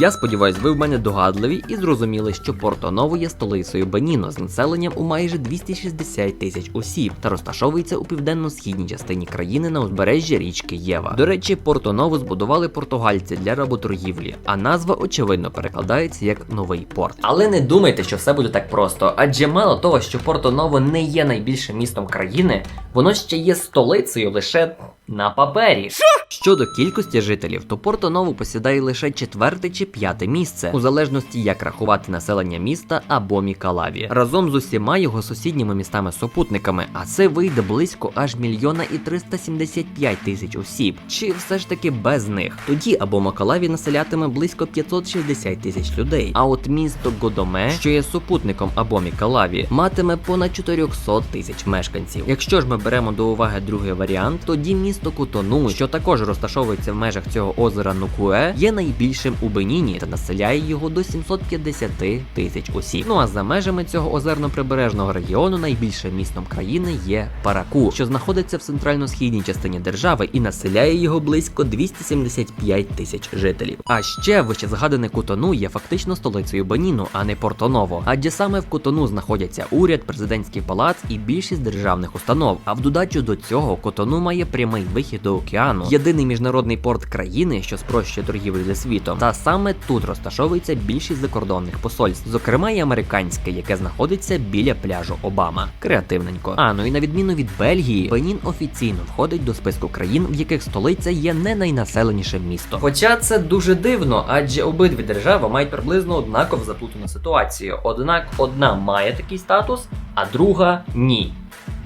Я сподіваюсь, ви в мене догадливі і зрозуміли, що Порто-Ново є столицею Беніно з населенням у майже 260 тисяч осіб та розташовується у південно-східній частині країни на узбережжі річки Єва. До речі, Порто-Ново збудували португальці для работоргівлі, а назва очевидно перекладається як новий порт. Але не думайте, що все буде так просто, адже мало того, що Порто-Ново не є найбільшим містом країни, воно ще є столицею лише на папері. Щодо кількості жителів, то Порто-Ново посідає лише четверте чи п'яте місце, у залежності як рахувати населення міста або Мікалаві, разом з усіма його сусідніми містами-супутниками, а це вийде близько аж мільйона і 375 тисяч осіб. Чи все ж таки без них? Тоді або Макалаві населятиме близько 560 тисяч людей. А от місто Годоме, що є супутником або Мікалаві, матиме понад 400 тисяч мешканців. Якщо ж ми беремо до уваги другий варіант, тоді місто Кутону, що також розташовується в межах цього озера Нукуе, є найбільшим у Беніні та населяє його до 750 тисяч осіб. Ну а за межами цього озерно-прибережного регіону найбільшим містом країни є Параку, що знаходиться в центрально-східній частині держави і населяє його близько 275 тисяч жителів. А ще вище згадане Кутону є фактично столицею Беніну, а не Порто-Ново. Адже саме в Кутону знаходяться уряд, президентський палац і більшість державних установ. А в додачу до цього Котону має прямий вихід до океану, єдиний міжнародний порт країни, що спрощує торгівлю зі світом. Та саме тут розташовується більшість закордонних посольств, зокрема і американське, яке знаходиться біля пляжу Обама. Креативненько. А ну і на відміну від Бельгії, Бенін офіційно входить до списку країн, в яких столиця є не найнаселенішим містом. Хоча це дуже дивно, адже обидві держави мають приблизно однаково заплутану ситуацію. Однак одна має такий статус, а друга ні.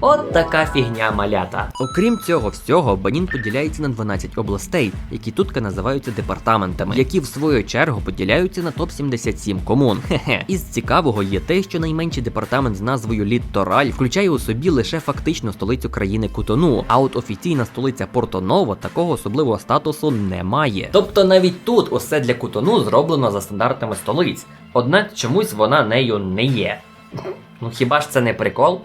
От така фігня малята. Окрім цього всього, Бенін поділяється на 12 областей, які тут називаються департаментами, які в свою чергу поділяються на топ 77 комун. Хе-хе. Із цікавого є те, що найменший департамент з назвою Літтораль включає у собі лише фактичну столицю країни Кутону. А от офіційна столиця Порто-Ново такого особливого статусу не має. Тобто навіть тут усе для Кутону зроблено за стандартами столиць, однак чомусь вона нею не є. Ну хіба ж це не прикол?